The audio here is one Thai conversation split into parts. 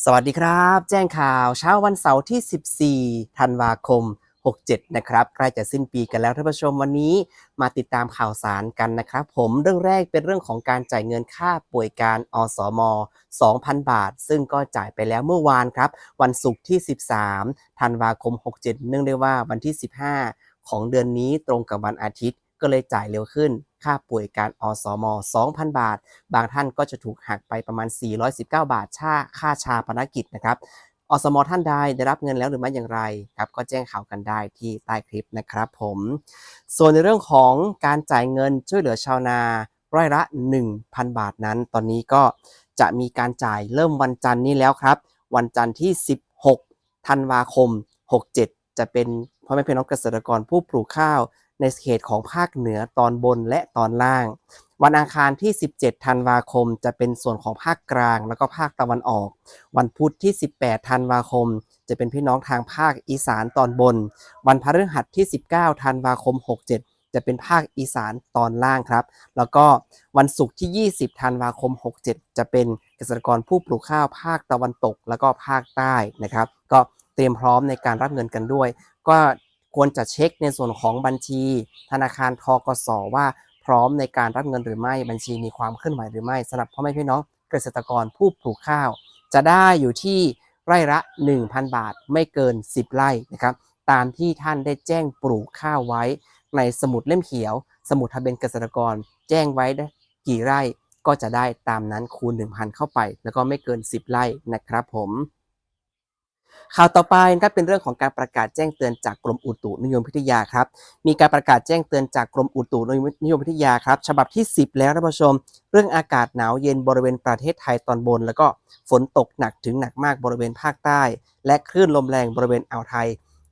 สวัสดีครับ แจ้งข่าวเช้าวันเสาร์ที่ 14 ธันวาคม 67 นะครับใกล้จะสิ้นปีกันแล้วท่านผู้ชมวันนี้มาติดตามข่าวสารกันนะครับ ผมเรื่องแรกเป็นเรื่องของการจ่ายเงินค่าป่วยการอสม 2,000 บาท ซึ่งก็จ่ายไปแล้วเมื่อวานครับ วันศุกร์ที่ 13 ธันวาคม 67 เนื่องได้ว่าวันที่ 15 ของเดือนนี้ตรงกับวันอาทิตย์ก็เลยจ่ายเร็วขึ้น ค่าป่วยการอสม 2,000 บาท บางท่านก็จะถูกหักไปประมาณ 419 บาทค่าค่าชาปนกิจนะครับอสมท่านใดได้รับเงินแล้วหรือไม่อย่างไรครับก็แจ้งข่าวกันได้ที่ใต้คลิปนะครับผม ส่วนในเรื่องของการจ่ายเงินช่วยเหลือชาวนาร้อยละ 1,000 บาทนั้น ตอนนี้ก็จะมีการจ่ายเริ่มวันจันทร์นี้แล้วครับ วันจันทร์ที่ 16 ธันวาคม 67 จะเป็นพ่อแม่พี่น้องเกษตรกรผู้ปลูกข้าว ในเขตของภาคเหนือตอนบนและตอนล่าง วันอังคารที่ 17 ธันวาคม จะเป็นส่วนของภาคกลาง แล้วก็ภาคตะวันออก วันพุธที่ 18 ธันวาคม จะเป็นพี่น้องทางภาคอีสานตอนบน วันพฤหัสที่ 19 ธันวาคม 67จะเป็นภาคอีสานตอนล่างครับ แล้วก็วันศุกร์ที่ 20 ธันวาคม 67 จะเป็นเกษตรกรผู้ปลูกข้าวภาคตะวันตก แล้วก็ภาคใต้นะครับ ก็เตรียมพร้อมในการรับเงินกันด้วย ก็ ควรจะเช็คในส่วนของบัญชี ธนาคารทกสว่าพร้อมในการรับเงินหรือไม่บัญชีมีความเคลื่อนไหวหรือไม่สำหรับพ่อแม่พี่น้องเกษตรกรผู้ปลูกข้าว จะได้อยู่ที่ไร่ละ 1,000 บาทไม่เกิน 10 ไร่นะครับตามที่ท่านได้แจ้งปลูกข้าวไว้ ในสมุดเล่มเขียว สมุดทะเบียนเกษตรกร แจ้งไว้ได้กี่ไร่ก็จะได้ตามนั้นคูณ 1,000 เข้าไป แล้วก็ไม่เกิน 10 ไร่นะครับผม ข่าวต่อไปนะครับเป็นเรื่องของการประกาศแจ้งเตือนจากกรมอุตุนิยมวิทยาครับ มีการประกาศแจ้งเตือนจากกรมอุตุนิยมวิทยาครับ ฉบับที่ 10 แล้วท่านผู้ชม เรื่องอากาศหนาวเย็นบริเวณประเทศไทยตอนบน แล้วก็ฝนตกหนักถึงหนักมากบริเวณภาคใต้ และคลื่นลมแรงบริเวณอ่าวไทย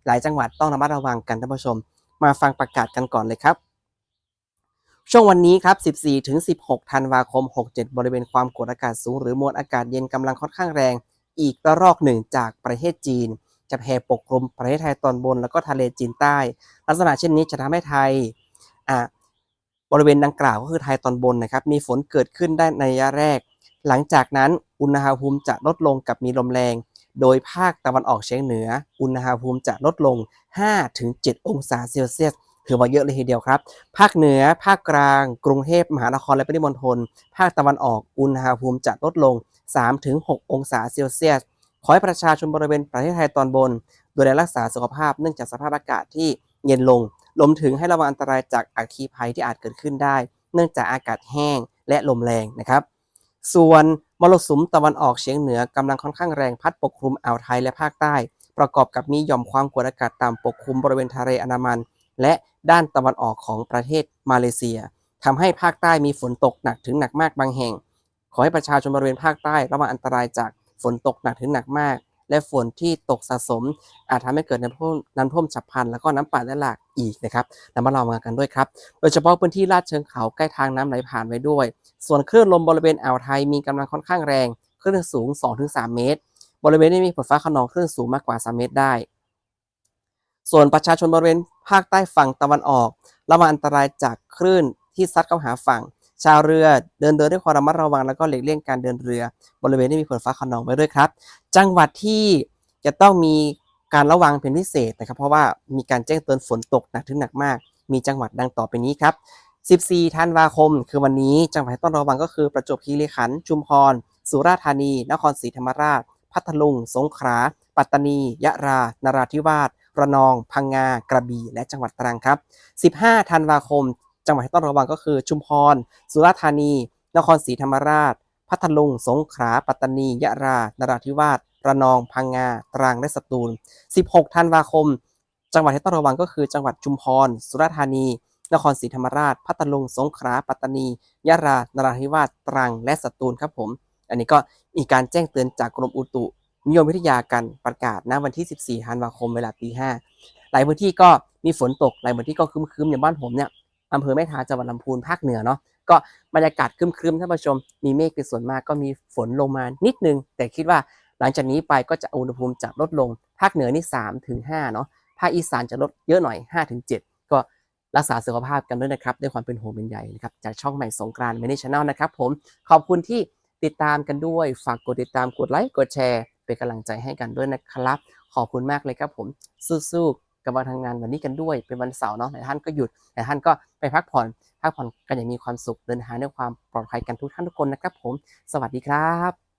หลายจังหวัดต้องระมัดระวังกันท่านผู้ชม มาฟังประกาศกันก่อนเลยครับ ช่วงวันนี้ครับ 14 ถึง 16 ธันวาคม 67 บริเวณความกดอากาศสูงหรือมวลอากาศเย็นกำลังค่อนข้างแรง อีกระลอกหนึ่งจากประเทศจีน จะแผ่ปกคลุมประเทศไทยตอนบนแล้วก็ทะเลจีนใต้ ลักษณะเช่นนี้จะทำให้ไทยอ่าบริเวณดังกล่าวก็คือไทยตอนบนนะครับ มีฝนเกิดขึ้นได้ในระยะแรก หลังจากนั้นอุณหภูมิจะลดลงกับมีลมแรง โดยภาคตะวันออกเฉียงเหนือ อุณหภูมิจะลดลง 5-7 องศาเซลเซียส ถือว่าเยอะเลยทีเดียวครับ ภาคเหนือ ภาคกลาง กรุงเทพมหานครและปริมณฑล ภาคตะวันออก อุณหภูมิจะลดลง 3-6 องศาเซลเซียส ขอให้ประชาชนบริเวณประเทศไทยตอนบน ดูแลรักษาสุขภาพเนื่องจากสภาพอากาศที่เย็นลงรวมถึงให้ระวังอันตรายจากอัคคีภัยที่อาจเกิดขึ้นได้ เนื่องจากอากาศแห้งและลมแรงนะครับ ส่วนมรสุมตะวันออกเฉียงเหนือกำลังค่อนข้างแรงพัดปกคลุมอ่าวไทยและภาคใต้ ประกอบกับมีหย่อมความกดอากาศต่ำปกคลุมบริเวณทะเลอันดามัน และด้านตะวันออกของประเทศมาเลเซียทำให้ภาคใต้มีฝนตกหนักถึงหนักมากบางแห่ง ขอให้ประชาชนบริเวณภาคใต้ระวังอันตรายจากฝนตกหนักถึงหนักมาก และฝนที่ตกสะสม อาจทำให้เกิดน้ำท่วมน้ำท่วมฉับพลันแล้วก็น้ำป่าและหลากอีกนะครับแล้วมาเรามากันด้วยครับ โดยเฉพาะพื้นที่ลาดเชิงเขาใกล้ทางน้ำไหลผ่านไว้ด้วย ส่วนคลื่นลมบริเวณอ่าวไทยมีกำลังค่อนข้างแรงคลื่นสูง 2-3 เมตร บริเวณนี้มีฝนฟ้าขนองคลื่นสูงมากกว่า 3 เมตรได้ ส่วนประชาชนบริเวณภาคใต้ฝั่งตะวันออก ระวังอันตรายจากคลื่นที่ซัดเข้าหาฝั่ง ชาวเรือเดินเรือด้วยความระมัดระวังแล้วก็หลีกเลี่ยงการเดินเรือบริเวณที่มีฝนฟ้าขนองไว้ด้วยครับ จังหวัดที่จะต้องมีการระวังเป็นพิเศษนะครับ เพราะว่ามีการแจ้งเตือนฝนตกหนักถึงหนักมาก มีจังหวัดดังต่อไปนี้ครับ 14 ธันวาคม คือวันนี้จังหวัดที่ต้องระวังก็คือประจวบคีรีขันธ์ชุมพร สุราษฎร์ธานี นครศรีธรรมราช พัทลุง สงขลา ปัตตานี ยะรา นราธิวาส ระนอง พังงา กระบี่ และจังหวัดตรังครับ 15 ธันวาคม จังหวัดที่ต้องระวังก็คือ ชุมพร สุราษฎร์ธานี นครศรีธรรมราช พัทลุง สงขลา ปัตตานี ยะรา นราธิวาส ระนอง พังงา ตรัง และสตูล 16 ธันวาคม จังหวัดที่ต้องระวังก็คือ จังหวัดชุมพร สุราษฎร์ธานี นครศรีธรรมราช พัทลุง สงขลา ปัตตานี ยะรา นราธิวาส ตรัง และสตูลครับผม อันนี้ก็มีการแจ้งเตือนจากกรมอุตุ นิยมวิทยากันประกาศณวันที่ 14ธันวาคมเวลาตีห้าหลายพื้นที่ก็มีฝนตกหลายพื้นที่ก็ครึ้มๆอย่างบ้านผมเนี่ยอำเภอแม่ทาจังหวัดลำพูนภาคเหนือเนาะก็บรรยากาศครึ้มๆท่านผู้ชม มีเมฆเป็นส่วนมากก็มีฝนลงมานิดนึง แต่คิดว่าหลังจากนี้ไปก็จะอุณหภูมิจะลดลง ภาคเหนือนี่3ถึง5เนาะภาคอีสานจะลดเยอะหน่อย5ถึง7ก็รักษาสุขภาพกันด้วยนะครับ ด้วยความเป็นห่วงเป็นใยนะครับ จากช่องใหม่สงกรานต์เมนิชแนลนะครับผมขอบคุณที่ติดตามกันด้วย ฝากกดติดตามกดไลค์กดแชร์ เป็นกำลังใจให้กันด้วยนะครับ ขอบคุณมากเลยครับผมสู้ๆกับวันทำงานวันนี้กันด้วยเป็นวันเสาร์เนาะหลายท่านก็หยุดหลายท่านก็ไปพักผ่อนพักผ่อนกันอย่างมีความสุขเดินทางด้วยความปลอดภัยกันทุกท่านทุกคนนะครับผม สวัสดีครับ